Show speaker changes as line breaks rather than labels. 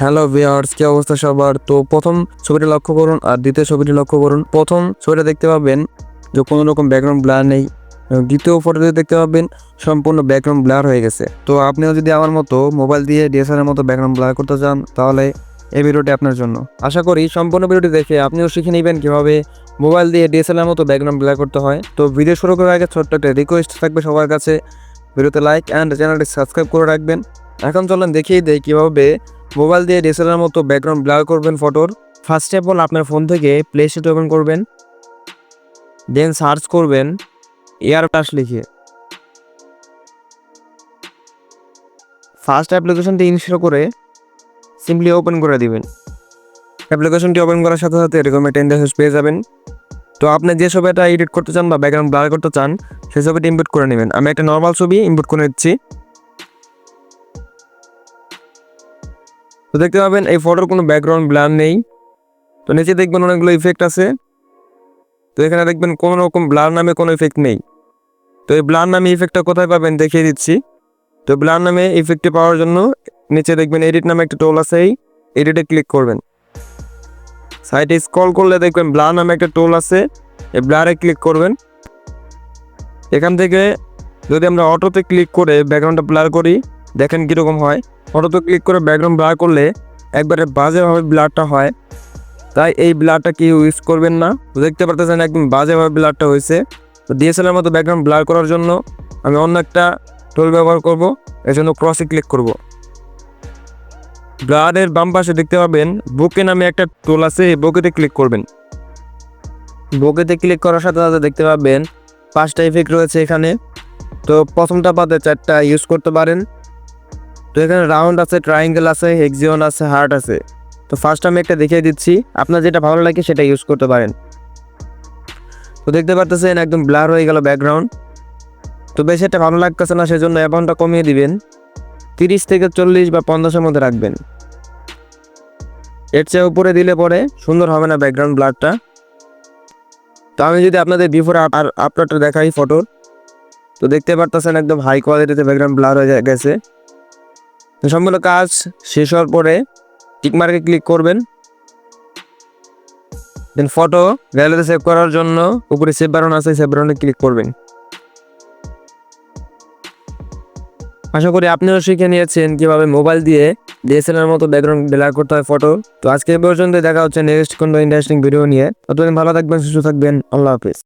Hello viewers, কি অবস্থা সবার? তো প্রথম ছবিটা লক্ষ্য করুন আর দ্বিতীয় ছবিটি লক্ষ্য করুন। প্রথম ছবিটা দেখতে পাবেন যে কোনো রকম ব্যাকগ্রাউন্ড ব্লার নেই। দ্বিতীয় ফটোতে দেখতে পাবেন সম্পূর্ণ ব্যাকগ্রাউন্ড ব্লার হয়ে গেছে। তো আপনিও যদি আমার মতো মোবাইল দিয়ে ডিএসএলআর মতো ব্যাকগ্রাউন্ড ব্লার করতে চান, তাহলে এই ভিডিওটি আপনার জন্য। আশা করি সম্পূর্ণ ভিডিওটি দেখে আপনিও শিখে নেবেন কীভাবে মোবাইল দিয়ে ডিএসএলআর মতো ব্যাকগ্রাউন্ড ব্লার করতে হয়। তো ভিডিও শুরু করার আগে ছোট্ট একটা রিকোয়েস্ট থাকবে সবার কাছে। ভিডিওতে লাইক অ্যান্ড চ্যানেলটি সাবস্ক্রাইব করে রাখবেন। এখন চলেন দেখিয়ে দেয় কীভাবে মোবাইল দিয়ে ডিএসএলআর মতো ব্যাকগ্রাউন্ড ব্লার করবেন ফটোর ফার্স্ট অফ অল আপনার ফোন থেকে প্লে স্টোর ওপেন করবেন। দেন সার্চ করবেন এয়ার টাচ লিখে। ফার্স্ট অ্যাপ্লিকেশনটি ইনস্টল করে সিম্পলি ওপেন করে দিবেন। অ্যাপ্লিকেশনটি ওপেন করার সাথে সাথে এরকম একটা ইন্টারফেস পেয়ে যাবেন। তো আপনি যে ছবিটা এডিট করতে চান বা ব্যাকগ্রাউন্ড ব্লার করতে চান, সেই ছবিটা ইনপুট করে নেবেন। আমি একটা নর্মাল ছবি ইনপুট করে নিচ্ছি। তো দেখতে পাবেন এই ফটোর কোনো ব্যাকগ্রাউন্ড ব্লার নেই। তো নিচে দেখবেন অনেকগুলো ইফেক্ট আছে। তো এখানে দেখবেন কোনো রকম ব্লার নামে কোনো ইফেক্ট নেই। তো এই ব্লার নামে ইফেক্টটা কোথায় পাবেন দেখিয়ে দিচ্ছি। তো ব্লার নামে ইফেক্টটি পাওয়ার জন্য নিচে দেখবেন এডিট নামে একটা টোল আছে, এই এডিটে ক্লিক করবেন। সাইটে স্ক্রল করলে দেখবেন ব্লার নামে একটা টোল আছে, এই ব্লারে ক্লিক করবেন। এখান থেকে যদি আমরা অটোতে ক্লিক করে ব্যাকগ্রাউন্ডটা ব্লার করি দেখেন কীরকম হয়। অটোতে ক্লিক করে ব্যাকগ্রাউন্ড ব্লার করলে একবারে বাজেভাবে ব্লারটা হয়। তাই এই ব্লারটা কি ইউজ করবেন না। দেখতে পারতেছেন একদম বাজেভাবে ব্লারটা হয়েছে। তো ডিএসএলআর মতো ব্যাকগ্রাউন্ড ব্লার করার জন্য আমি অন্য একটা টোল ব্যবহার করব। এর জন্য ক্রসে ক্লিক করব। ব্লারের বাম পাশে দেখতে পাবেন বুকে নামে একটা টোল আছে, এই বুকেতে ক্লিক করবেন। বুকেতে ক্লিক করার সাথে সাথে দেখতে পাবেন পাঁচটা ইফেক্ট রয়েছে এখানে। তো প্রথমটা বাদে চারটা ইউজ করতে পারেন। তো এখানে রাউন্ড আছে ট্রায়াঙ্গেল আছে হেক্সিয়ন আছে হার্ট আছে। তো ফার্স্ট আমি একটা দেখিয়ে দিচ্ছি। আপনার যেটা ভালো লাগে সেটা ইউজ করতে পারেন। তো দেখতে পারতেছেন একদম ব্লার হয়ে গেল ব্যাকগ্রাউন্ড তো বেশি একটা ভালো লাগতেছে না, সেজন্য অ্যামাউন্টটা কমিয়ে দিবেন। তিরিশ থেকে চল্লিশ বা পঞ্চাশের মধ্যে রাখবেন। এর চেয়ে উপরে দিলে পরে সুন্দর হবে না ব্যাকগ্রাউন্ড ব্লারটা তো আমি যদি আপনাদের বিফোর আর আপলোডটা দেখাই ফটোর তো দেখতে পারতেছেন একদম হাই কোয়ালিটিতে ব্যাকগ্রাউন্ড ব্লার হয়ে গেছে। সম্পূর্ণ কাজ শেষ হওয়ার পরে টিকমার্কে ক্লিক করবেন। দেন ফটো গ্যালারিতে সেভ করার জন্য উপরে সেভ বাটন আছে সেভ বাটনে ক্লিক করবেন। আশা করি আপনিও শিখে নিয়েছেন কীভাবে মোবাইল দিয়ে ডিএসএলআর মতো ব্যাকগ্রাউন্ড ব্লার করতে হয় ফটো তো আজকে পর্যন্ত দেখা হচ্ছে নেক্সট কোনো ইন্টারেস্টিং ভিডিও নিয়ে। ততদিন ভালো থাকবেন, সুস্থ থাকবেন, আল্লাহ হাফিজ।